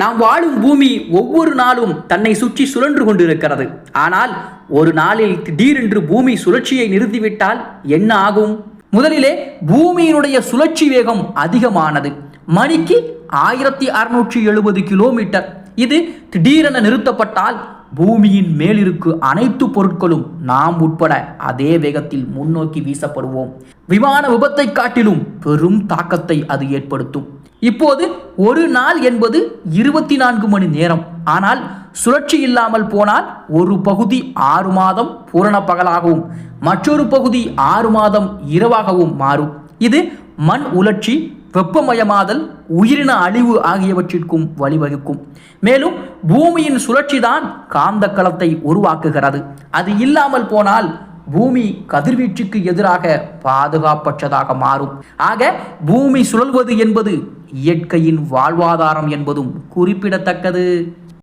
நாம் வாழும் பூமி ஒவ்வொரு நாளும் தன்னை சுற்றி சுழன்று கொண்டிருக்கிறது. ஆனால் ஒரு நாளில் திடீரென்று பூமி சுழற்சியை நிறுத்திவிட்டால் என்ன ஆகும்? முதலிலே பூமியினுடைய சுழற்சி வேகம் அதிகமானது. மணிக்கு ஆயிரத்தி அறுநூற்றி எழுபது கிலோமீட்டர். இது திடீரென நிறுத்தப்பட்டால் பூமியின் மேலிருக்கு அனைத்து பொருட்களும் நாம் உட்பட அதே வேகத்தில் முன்னோக்கி வீசப்படுவோம். விமான விபத்தை காட்டிலும் பெரும் தாக்கத்தை அது ஏற்படுத்தும். இப்போது ஒரு நாள் என்பது இருபத்தி நான்கு மணி நேரம். ஆனால் சுழற்சி இல்லாமல் போனால் ஒரு பகுதி ஆறு மாதம் பூரண பகலாகவும் மற்றொரு பகுதி ஆறு மாதம் இரவாகவும் மாறும். இது மண் உலர்ச்சி வெப்பமயமாதல் உயிரின அழிவு ஆகியவற்றிற்கும் வழிவகுக்கும். மேலும் பூமியின் சுழற்சிதான் காந்த களத்தை உருவாக்குகிறது. அது இல்லாமல் போனால் பூமி கதிர்வீச்சுக்கு எதிராக பாதுகாப்பற்றதாக மாறும். ஆக பூமி சுழல்வது என்பது இயற்கையின் வாழ்வாதாரம் என்பதும் குறிப்பிடத்தக்கது.